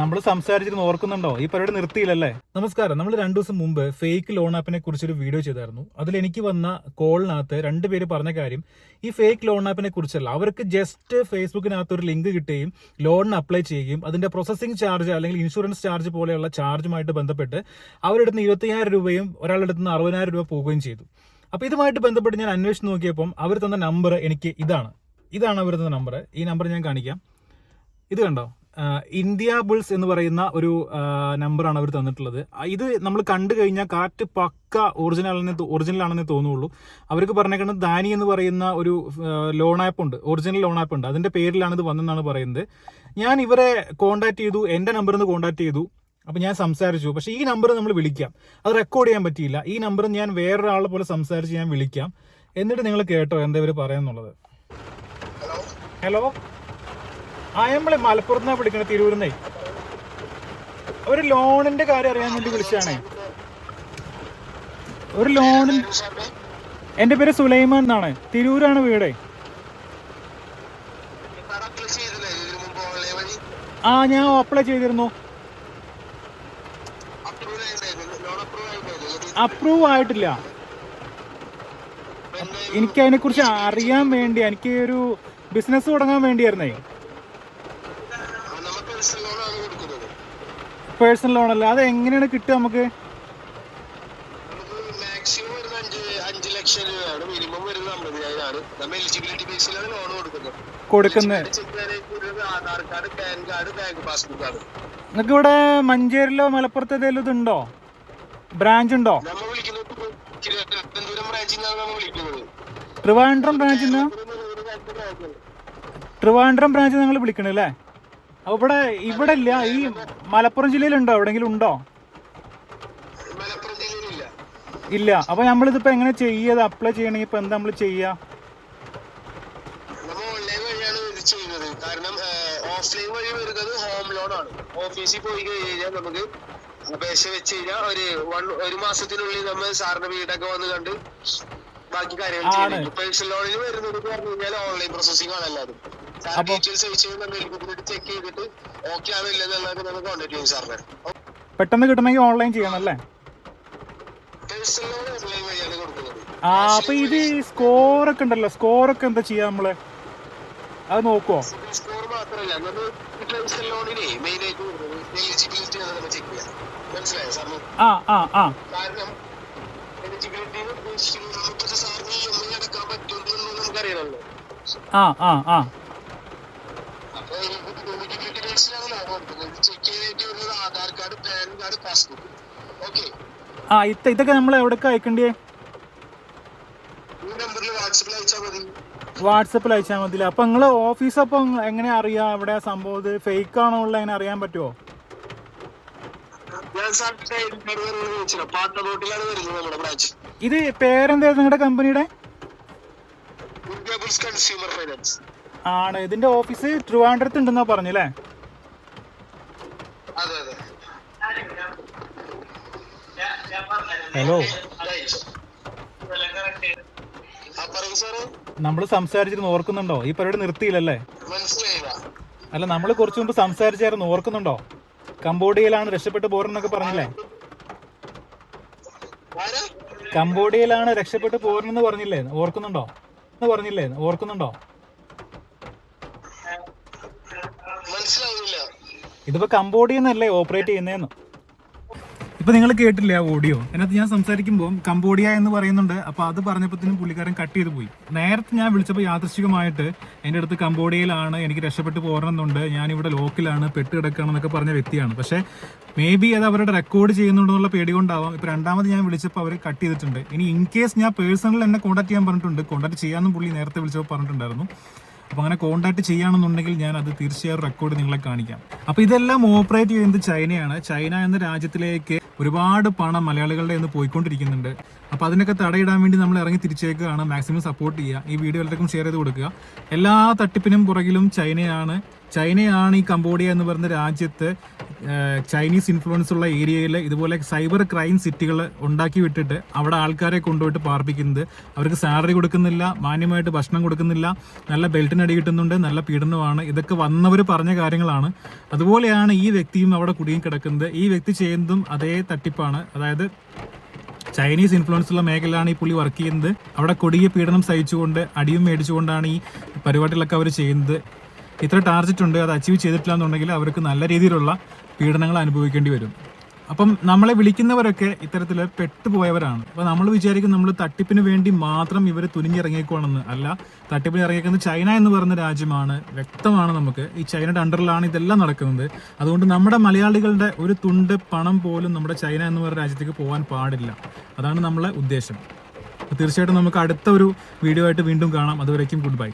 നമ്മൾ സംസാരിച്ചിരുന്ന് ഓർക്കുന്നുണ്ടോ? ഈ പരിപാടി നിർത്തിയില്ലല്ലേ? നമസ്കാരം. നമ്മൾ രണ്ടു ദിവസം മുമ്പ് ഫേക്ക് ലോൺ ആപ്പിനെ കുറിച്ചൊരു വീഡിയോ ചെയ്തായിരുന്നു. അതിൽ എനിക്ക് വന്ന കോളിനകത്ത് രണ്ടുപേര് പറഞ്ഞ കാര്യം ഈ ഫേക്ക് ലോൺ ആപ്പിനെ കുറിച്ചല്ല. അവർക്ക് ജസ്റ്റ് ഫേസ്ബുക്കിനകത്ത് ഒരു ലിങ്ക് കിട്ടുകയും ലോണിന് അപ്ലൈ ചെയ്യുകയും അതിന്റെ പ്രോസസ്സിംഗ് ചാർജ് അല്ലെങ്കിൽ ഇൻഷുറൻസ് ചാർജ് പോലെയുള്ള ചാർജുമായിട്ട് ബന്ധപ്പെട്ട് അവരുടെ നിന്ന് ഇരുപത്തിയായിരം രൂപയും ഒരാളുടെ നിന്ന് അറുപതിനായിരം രൂപ പോവുകയും ചെയ്തു. അപ്പോൾ ഇതുമായിട്ട് ബന്ധപ്പെട്ട് ഞാൻ അന്വേഷിച്ച് നോക്കിയപ്പോൾ അവർ തന്ന നമ്പർ എനിക്ക് ഇതാണ്. ഇതാണ് അവർ തന്ന നമ്പർ ഈ നമ്പർ ഞാൻ കാണിക്കാം. ഇത് കണ്ടോ? ഇന്ത്യ ബുൾസ് എന്ന് പറയുന്ന ഒരു നമ്പറാണ് അവർ തന്നിട്ടുള്ളത്. ഇത് നമ്മൾ കണ്ടു കഴിഞ്ഞാൽ കാറ്റ് പക്ക ഒറിജിനൽ ഒറിജിനലാണെന്ന് ഒറിജിനൽ ആണെന്ന് തോന്നുള്ളൂ. അവർക്ക് പറഞ്ഞേക്കുന്നത് ദാനി എന്ന് പറയുന്ന ഒരു ലോൺ ആപ്പ് ഉണ്ട്. ഒറിജിനൽ ലോൺ ആപ്പ് ഉണ്ട്. അതിന്റെ പേരിലാണ് ഇത് വന്നെന്നാണ് പറയുന്നത്. ഞാൻ ഇവരെ കോൺടാക്ട് ചെയ്തു എന്റെ നമ്പറിൽ നിന്ന് കോൺടാക്ട് ചെയ്തു. അപ്പോൾ ഞാൻ സംസാരിച്ചു. പക്ഷേ ഈ നമ്പർ നമ്മൾ വിളിക്കാം. അത് റെക്കോർഡ് ചെയ്യാൻ പറ്റിയില്ല. ഈ നമ്പർ ഞാൻ വേറൊരാളെ പോലെ സംസാരിച്ച് ഞാൻ വിളിക്കാം. എന്നിട്ട് നിങ്ങൾ കേട്ടോ എന്താ ഇവർ പറയാന്നുള്ളത് ഹലോ ആ നമ്മളെ മലപ്പുറത്ത് നിന്നാണ് വിളിക്കണത് തിരൂരിന്നേ. ഒരു ലോണിന്റെ കാര്യം അറിയാൻ വേണ്ടി വിളിച്ചാണേ ഒരു ലോണിൻ എന്റെ പേര് സുലൈമാൻ എന്നാണ്. തിരൂരാണ് വീടേ. ആ ഞാൻ അപ്ലൈ ചെയ്തിരുന്നു. അപ്രൂവ് ആയിട്ടില്ല. എനിക്ക് അതിനെ കുറിച്ച് അറിയാൻ വേണ്ടി എനിക്ക് ഒരു ബിസിനസ് തുടങ്ങാൻ വേണ്ടിയായിരുന്നേ. പേഴ്സണൽ ലോൺ അല്ല? അത് എങ്ങനെയാണ് കിട്ടുക നമുക്ക്? മാക്സിമം വരുന്ന അഞ്ച് അഞ്ച് ലക്ഷം രൂപയാണ്. മിനിമം വരുന്നത് അമ്പതിനായിരമാണ്. നമ്മൾ എലിജിബിലിറ്റി ബേസിലാണ് ലോൺ കൊടുക്കുന്നത്. Aadhaar card PAN card bank passbook ആണ് നിങ്ങൾക്ക് ഇവിടെ മഞ്ചേരിയിലോ മലപ്പുറത്ത് ഏതെങ്കിലും ഇതുണ്ടോ? ബ്രാഞ്ച് ഉണ്ടോ? നമ്മൾ വിളിക്കുന്നത് തിരുവനന്തപുരം ബ്രാഞ്ചിൽ നിന്നാണ് നമ്മൾ വിളിക്കുന്നത്. ട്രിവാൻഡ്രം ബ്രാഞ്ചിൽ നിന്ന്? ട്രിവാൻഡ്രം ബ്രാഞ്ച് നിങ്ങൾ വിളിക്കണേ അല്ലേ? അപ്പൊ ഇവിടെ ഇവിടെ ഇല്ല ഈ മലപ്പുറം ജില്ലയിലുണ്ടോ? എവിടെങ്കിലും ഉണ്ടോ? ഇല്ല. അപ്പൊ നമ്മളിതിപ്പോ എങ്ങനെ ചെയ്യത് അപ്ലൈ ചെയ്യണെങ്കിൽ ഇപ്പൊ എന്താ നമ്മൾ ചെയ്യാ? ചെയ്യുന്നത്. കാരണം ഓഫ്ലൈൻ വഴി വരുന്നത് ഹോം ലോൺ ആണ്. ഓഫീസിൽ പോയി കഴിഞ്ഞാൽ നമുക്ക് അപേക്ഷ വെച്ച് കഴിഞ്ഞാൽ ഒരു വൺ ഒരു മാസത്തിനുള്ളിൽ നമ്മൾ സാറിന്റെ വീടൊക്കെ വന്ന് കണ്ട് ബാക്കി കാര്യങ്ങൾ ആണ്. ചെയ്യും. പേഴ്സണൽ ലോണിൽ വരുന്നത് പറഞ്ഞു കഴിഞ്ഞാൽ ഓൺലൈൻ പ്രോസസ്സിംഗ് ആണ് എല്ലാതും പെട്ടെന്ന് കിട്ടണമെങ്കിൽ ഓൺലൈൻ ചെയ്യണം അല്ലേ? ആ അപ്പൊ ഇത് സ്കോർ ഒക്കെ ഉണ്ടല്ലോ. സ്കോർ ഒക്കെ എന്താ ചെയ്യാ നമ്മൾ? അത് നോക്കുവോ? സ്കോർ മാത്രമല്ല ആ ആ ആ. കാരണം എലിജിബിലിറ്റി സാറിന് എം ഐ അടക്കാൻ പറ്റുമെന്ന് നമുക്കറിയണമല്ലോ ആ ആ ആ അപ്പൊ എലിജിബിലിറ്റി ബേസിലാണ് ലോൺ കൊടുക്കുന്നത് ചെക്ക് ചെയ്യാനായിട്ട് വരുന്നത് ആധാർ കാർഡ് പാസ്ബുക്ക് ഓക്കെ ആ ഇത് ഇതൊക്കെ നമ്മൾ എവിടേക്ക് അയക്കണ്ടേ ഈ നമ്പറിൽ വാട്സപ്പിൽ അയച്ചാൽ മതി. വാട്സപ്പിൽ അയച്ചാൽ മതി അപ്പൊ നിങ്ങൾ ഓഫീസ് അപ്പൊ എങ്ങനെ അറിയാം അവിടെ സംഭവം? ഇത് ഫേക്ക് ആണോ ഉള്ള എങ്ങനെ അറിയാൻ പറ്റുമോ ഞാൻ സാറിന്റെ വരുന്നത് നമ്മുടെ ബ്രാഞ്ച് ഇത് പേരെന്താ നിങ്ങളുടെ കമ്പനിയുടെ ഇന്ത്യ ബുൾസ് കൺസ്യൂമർ ഫൈനാൻസ്. ആണ്. ഇതിന്റെ ഓഫീസ് ട്രിവാൻഡ്രത്ത് ഉണ്ടെന്നാ പറഞ്ഞല്ലേ അതെ അതെ ഹലോ നമ്മൾ സംസാരിച്ചിരുന്ന് ഓർക്കുന്നുണ്ടോ? ഈ പരിപാടി നിർത്തിയില്ലല്ലേ? അല്ല നമ്മൾ കുറച്ചു മുമ്പ് സംസാരിച്ചായിരുന്നു ഓർക്കുന്നുണ്ടോ? കംബോഡിയയിലാണ് രക്ഷപ്പെട്ടു പോരെന്നൊക്കെ പറഞ്ഞില്ലേ? കംബോഡിയയിലാണ് രക്ഷപ്പെട്ടു പോരെന്ന് പറഞ്ഞില്ലേ? ഓർക്കുന്നുണ്ടോ? എന്ന് പറഞ്ഞില്ലേ? ഓർക്കുന്നുണ്ടോ? ഇതിപ്പോ കംബോഡിയന്നല്ലേ ഓപ്പറേറ്റ് ചെയ്യുന്നതെന്ന്? ഇപ്പൊ നിങ്ങൾ കേട്ടില്ല ആ ഓഡിയോ അതിനകത്ത് ഞാൻ സംസാരിക്കുമ്പോൾ കംബോഡിയ എന്ന് പറയുന്നുണ്ട്. അപ്പൊ അത് പറഞ്ഞപ്പോഴത്തേനും പുള്ളിക്കാരൻ കട്ട് ചെയ്ത് പോയി. നേരത്തെ ഞാൻ വിളിച്ചപ്പോൾ യാദൃശ്ചികമായിട്ട് എന്റെ അടുത്ത് കംബോഡിയയിലാണ് എനിക്ക് രക്ഷപ്പെട്ട് പോരണമെന്നുണ്ട് ഞാൻ ഇവിടെ ലോക്കിലാണ് പെട്ട് കിടക്കുകയാണെന്നൊക്കെ പറഞ്ഞ വ്യക്തിയാണ്. പക്ഷേ മേ ബി അത് അവരുടെ റെക്കോർഡ് ചെയ്യുന്നുണ്ടെന്നുള്ള പേടി കൊണ്ടാവാം. ഇപ്പൊ രണ്ടാമത് ഞാൻ വിളിച്ചപ്പോൾ അവർ കട്ട് ചെയ്തിട്ടുണ്ട്. ഇനി ഇൻ കേസ് ഞാൻ പേഴ്സണൽ എന്നെ കോൺടാക്ട് ചെയ്യാൻ പറഞ്ഞിട്ടുണ്ട്. കോൺടാക്ട് ചെയ്യാമെന്നും പുള്ളി നേരത്തെ വിളിച്ചപ്പോൾ പറഞ്ഞിട്ടുണ്ടായിരുന്നു. അപ്പോൾ അങ്ങനെ കോൺടാക്ട് ചെയ്യുകയാണെന്നുണ്ടെങ്കിൽ ഞാൻ അത് തീർച്ചയായും റെക്കോർഡ് നിങ്ങളെ കാണിക്കാം. അപ്പോൾ ഇതെല്ലാം ഓപ്പറേറ്റ് ചെയ്യുന്നത് ചൈനയാണ്. ചൈന എന്ന രാജ്യത്തിലേക്ക് ഒരുപാട് പണം മലയാളികളുടെ ഇന്ന് പോയിക്കൊണ്ടിരിക്കുന്നുണ്ട്. അപ്പോൾ അതിനൊക്കെ തടയിടാൻ വേണ്ടി നമ്മൾ ഇറങ്ങി തിരിച്ചേക്കുകയാണ് മാക്സിമം സപ്പോർട്ട് ചെയ്യുക. ഈ വീഡിയോ എല്ലാവർക്കും ഷെയർ ചെയ്ത് കൊടുക്കുക. എല്ലാ തട്ടിപ്പിനും പുറകിലും ചൈനയാണ് ചൈനയാണ് ഈ കംബോഡിയ എന്ന് പറയുന്ന രാജ്യത്ത് ചൈനീസ് ഇൻഫ്ലുവൻസ് ഉള്ള ഏരിയയിൽ ഇതുപോലെ സൈബർ ക്രൈം സിറ്റികൾ ഉണ്ടാക്കി വിട്ടിട്ട് അവിടെ ആൾക്കാരെ കൊണ്ടുപോയിട്ട് പാർപ്പിക്കുന്നത്. അവർക്ക് സാലറി കൊടുക്കുന്നില്ല മാന്യമായിട്ട് ഭക്ഷണം കൊടുക്കുന്നില്ല നല്ല ബെൽറ്റിനടി കിട്ടുന്നുണ്ട് നല്ല പീഡനമാണ് ഇതൊക്കെ വന്നവർ പറഞ്ഞ കാര്യങ്ങളാണ്. അതുപോലെയാണ് ഈ വ്യക്തിയും അവിടെ കുടുങ്ങി കിടക്കുന്നത്. ഈ വ്യക്തി ചെയ്യുന്നതും അതേ തട്ടിപ്പാണ്. അതായത് ചൈനീസ് ഇൻഫ്ലുവൻസ് ഉള്ള മേഖലയിലാണ് ഈ പുള്ളി വർക്ക് ചെയ്യുന്നത്. അവിടെ കൊടിയ പീഡനം സഹിച്ചുകൊണ്ട് അടിയും മേടിച്ചുകൊണ്ടാണ് ഈ പരിപാടികളൊക്കെ അവർ ചെയ്യുന്നത്. ഇത്ര ടാർജറ്റ് ഉണ്ട് അത് അച്ചീവ് ചെയ്തിട്ടില്ല എന്നുണ്ടെങ്കിൽ അവർക്ക് നല്ല രീതിയിലുള്ള പീഡനങ്ങൾ അനുഭവിക്കേണ്ടി വരും. അപ്പം നമ്മളെ വിളിക്കുന്നവരൊക്കെ ഇത്തരത്തിൽ പെട്ടുപോയവരാണ്. അപ്പോൾ നമ്മൾ വിചാരിക്കും നമ്മൾ തട്ടിപ്പിന് വേണ്ടി മാത്രം ഇവർ തുനിഞ്ഞിറങ്ങിയേക്കുവാണെന്ന്. അല്ല തട്ടിപ്പിന് ഇറങ്ങിയിരിക്കുന്നത് ചൈന എന്ന് പറയുന്ന രാജ്യമാണ്. വ്യക്തമാണ് നമുക്ക്. ഈ ചൈനയുടെ അണ്ടറിലാണ് ഇതെല്ലാം നടക്കുന്നത്. അതുകൊണ്ട് നമ്മുടെ മലയാളികളുടെ ഒരു തുണ്ട് പണം പോലും നമ്മുടെ ചൈന എന്ന് പറയുന്ന രാജ്യത്തേക്ക് പോകാൻ പാടില്ല. അതാണ് നമ്മളെ ഉദ്ദേശം. തീർച്ചയായിട്ടും നമുക്ക് അടുത്ത ഒരു വീഡിയോ ആയിട്ട് വീണ്ടും കാണാം. അതുവരേക്കും ഗുഡ് ബൈ